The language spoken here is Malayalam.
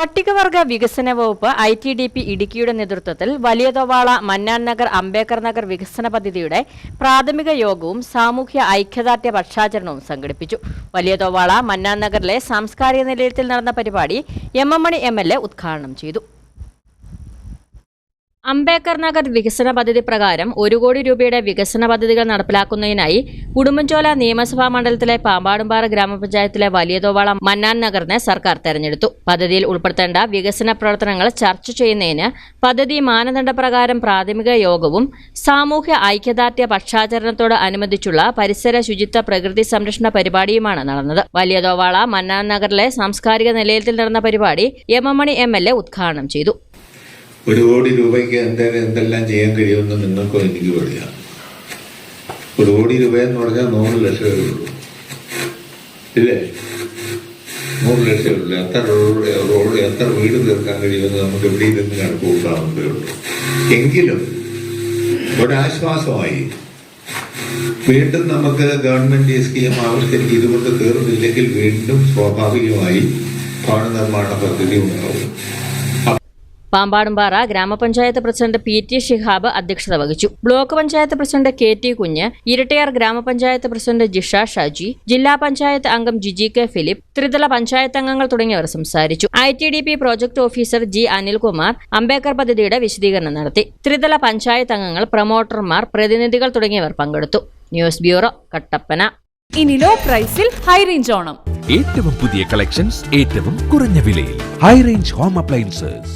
പട്ടികവർഗ വികസന വകുപ്പ് ഐ ടി ഡി പി ഇടുക്കിയുടെ നേതൃത്വത്തിൽ വലിയതൊവാള മന്നാൻ നഗർ അംബേദ്കർ നഗർ വികസന പദ്ധതിയുടെ പ്രാഥമിക യോഗവും സാമൂഹ്യ ഐക്യദാർഢ്യ പക്ഷാചരണവും സംഘടിപ്പിച്ചു. വലിയതൊവാള മന്നാൻ നഗറിലെ സാംസ്കാരിക നിലയത്തിൽ നടന്ന പരിപാടി M M Mani M L A ഉദ്ഘാടനം ചെയ്തു. അംബേദ്കർ നഗർ വികസന പദ്ധതി പ്രകാരം ഒരു കോടി രൂപയുടെ വികസന പദ്ധതികൾ നടപ്പിലാക്കുന്നതിനായി ഉടുമ്പൻചോല നിയമസഭാ മണ്ഡലത്തിലെ പാമ്പാടുംപാറ ഗ്രാമപഞ്ചായത്തിലെ വലിയതോവാള മന്നാൻ നഗറിനെ സർക്കാർ തെരഞ്ഞെടുത്തു. പദ്ധതിയിൽ ഉൾപ്പെടുത്തേണ്ട വികസന പ്രവർത്തനങ്ങൾ ചർച്ച ചെയ്യുന്നതിന് പദ്ധതി മാനദണ്ഡപ്രകാരം പ്രാഥമിക യോഗവും സാമൂഹ്യ ഐക്യദാർഢ്യ പക്ഷാചരണത്തോട് അനുബന്ധിച്ചുള്ള പരിസര ശുചിത്വ പ്രകൃതി സംരക്ഷണ പരിപാടിയുമാണ് നടന്നത്. വലിയതോവാള മന്നാൻ നഗറിലെ സാംസ്കാരിക നിലയത്തിൽ നടന്ന പരിപാടി M M Mani M L A ഉദ്ഘാടനം ചെയ്തു. ഒരു കോടി രൂപയ്ക്ക് എന്തായാലും എന്തെല്ലാം ചെയ്യാൻ കഴിയുമെന്ന് നിങ്ങൾക്കും എനിക്കും അറിയാം ഒരു കോടി രൂപ എന്ന് പറഞ്ഞാൽ നൂറ് ലക്ഷമേ ഉള്ളൂ. ഇല്ലേ? നൂറ് ലക്ഷമേ ഉള്ളൂ. എത്ര റോഡ് റോഡ് എത്ര വീട് തീർക്കാൻ കഴിയുമെന്ന് നമുക്ക് എവിടെ ഇരുന്ന് കണക്ക് കൂട്ടാവുന്നതേ ഉള്ളൂ. എങ്കിലും ഒരാശ്വാസമായി വീണ്ടും നമുക്ക് ഗവൺമെന്റ് ഈ സ്കീം ആവിഷ്കരിച്ച് ഇതുകൊണ്ട് തീർന്നില്ലെങ്കിൽ വീണ്ടും സ്വാഭാവികമായി ഭവന നിർമ്മാണ പദ്ധതി ഉണ്ടാവും. പാമ്പാടുംപാറ ഗ്രാമപഞ്ചായത്ത് പ്രസിഡന്റ് പി ടി ഷിഹാബ് അധ്യക്ഷത വഹിച്ചു. Block panchayat president K T Kunju Irattayar ഗ്രാമപഞ്ചായത്ത് പ്രസിഡന്റ് ജിഷ ഷാജി ജില്ലാ പഞ്ചായത്ത് അംഗം ജിജി കെ ഫിലിപ്പ് ത്രിതല പഞ്ചായത്ത് അംഗങ്ങൾ തുടങ്ങിയവർ സംസാരിച്ചു. I T D P project officer G Anilkumar Ambedkar പദ്ധതിയുടെ വിശദീകരണം നടത്തി. ത്രിതല പഞ്ചായത്ത് അംഗങ്ങൾ പ്രൊമോട്ടർമാർ പ്രതിനിധികൾ തുടങ്ങിയവർ പങ്കെടുത്തു. News bureau Kattappana. ഇനി ലോ പ്രൈസിൽ ഹൈ റേഞ്ച് ഓണം. ഏറ്റവും പുതിയ കളക്ഷൻസ് ഏറ്റവും കുറഞ്ഞ വിലയിൽ. High range home appliances